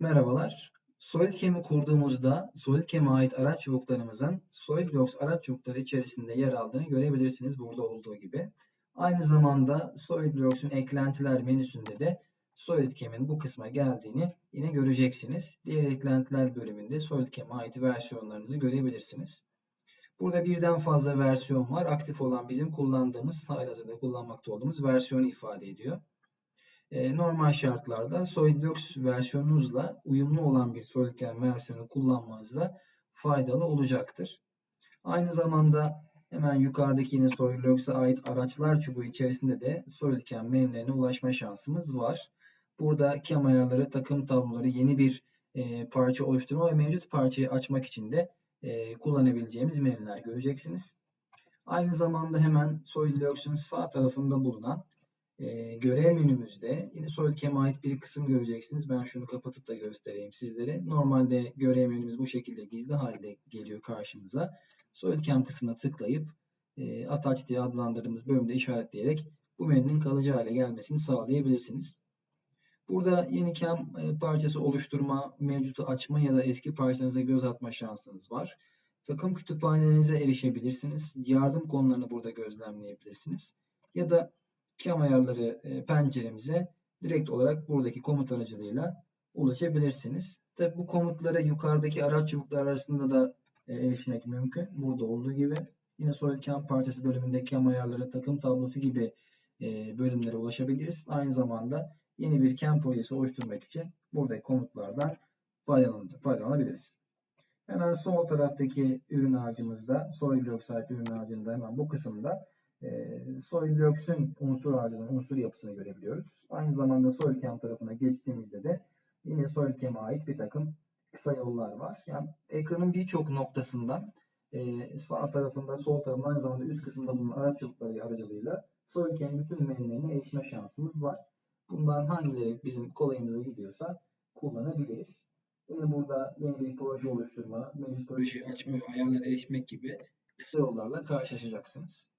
Merhabalar. SolidCam'i kurduğumuzda SolidCam'e ait araç çubuklarımızın SolidWorks araç çubukları içerisinde yer aldığını görebilirsiniz burada olduğu gibi. Aynı zamanda SolidWorks'un eklentiler menüsünde de SolidCam'in bu kısma geldiğini yine göreceksiniz. Diğer eklentiler bölümünde SolidCam'e ait versiyonlarınızı görebilirsiniz. Burada birden fazla versiyon var. Aktif olan bizim kullandığımız, halihazırda kullanmakta olduğumuz versiyonu ifade ediyor. E, normal şartlarda SolidWorks versiyonunuzla uyumlu olan bir SolidCam versiyonu kullanmanızda faydalı olacaktır. Aynı zamanda hemen yukarıdaki yine SolidWorks'a ait araçlar çubuğu içerisinde de SolidCam menülerine ulaşma şansımız var. Burada cam ayarları, takım tabloları, yeni bir e, parça oluşturma ve mevcut parçayı açmak için de e, kullanabileceğimiz menüler göreceksiniz. Aynı zamanda hemen SolidWorks'un sağ tarafında bulunan e, görev menümüzde yine SolidCam'e ait bir kısım göreceksiniz. Ben şunu kapatıp da göstereyim sizlere. Normalde görev menümüz bu şekilde gizli halde geliyor karşımıza. SolidCam kısmına tıklayıp e, Attach diye adlandırdığımız bölümde işaretleyerek bu menünün kalıcı hale gelmesini sağlayabilirsiniz. Burada yeni cam e, parçası oluşturma, mevcutu açma ya da eski parçalarınıza göz atma şansınız var. Takım kütüphanelerinize erişebilirsiniz. Yardım konularını burada gözlemleyebilirsiniz. Ya da cam ayarları e, penceremize direkt olarak buradaki komut aracılığıyla ulaşabilirsiniz. Tabi bu komutlara yukarıdaki araç çubuklar arasında da e, erişmek mümkün. Burada olduğu gibi. Yine SolidCam parçası bölümünde cam ayarları, takım tablosu gibi e, bölümlere ulaşabiliriz. Aynı zamanda yeni bir cam projesi oluşturmak için buradaki komutlardan faydalanabiliriz. Hemen sol taraftaki ürün ağacımızda, SolidWorks ait ürün ağacında hemen bu kısımda e, SolidWorks'ün unsur ağacının unsur yapısını görebiliyoruz. Aynı zamanda SolidCam tarafına geçtiğimizde de yine SolidCam'e ait bir takım kısa yollar var. Yani ekranın birçok noktasından e, sağ tarafında, sol tarafında aynı zamanda üst kısımda bulunan araç çubukları aracılığıyla SolidCam bütün menülerine erişme şansımız var. Bundan hangileri bizim kolayımıza gidiyorsa kullanabiliriz. Yine burada yeni bir proje oluşturma, mevcut projeyi açma ve ayarlara erişmek gibi kısa yollarla karşılaşacaksınız.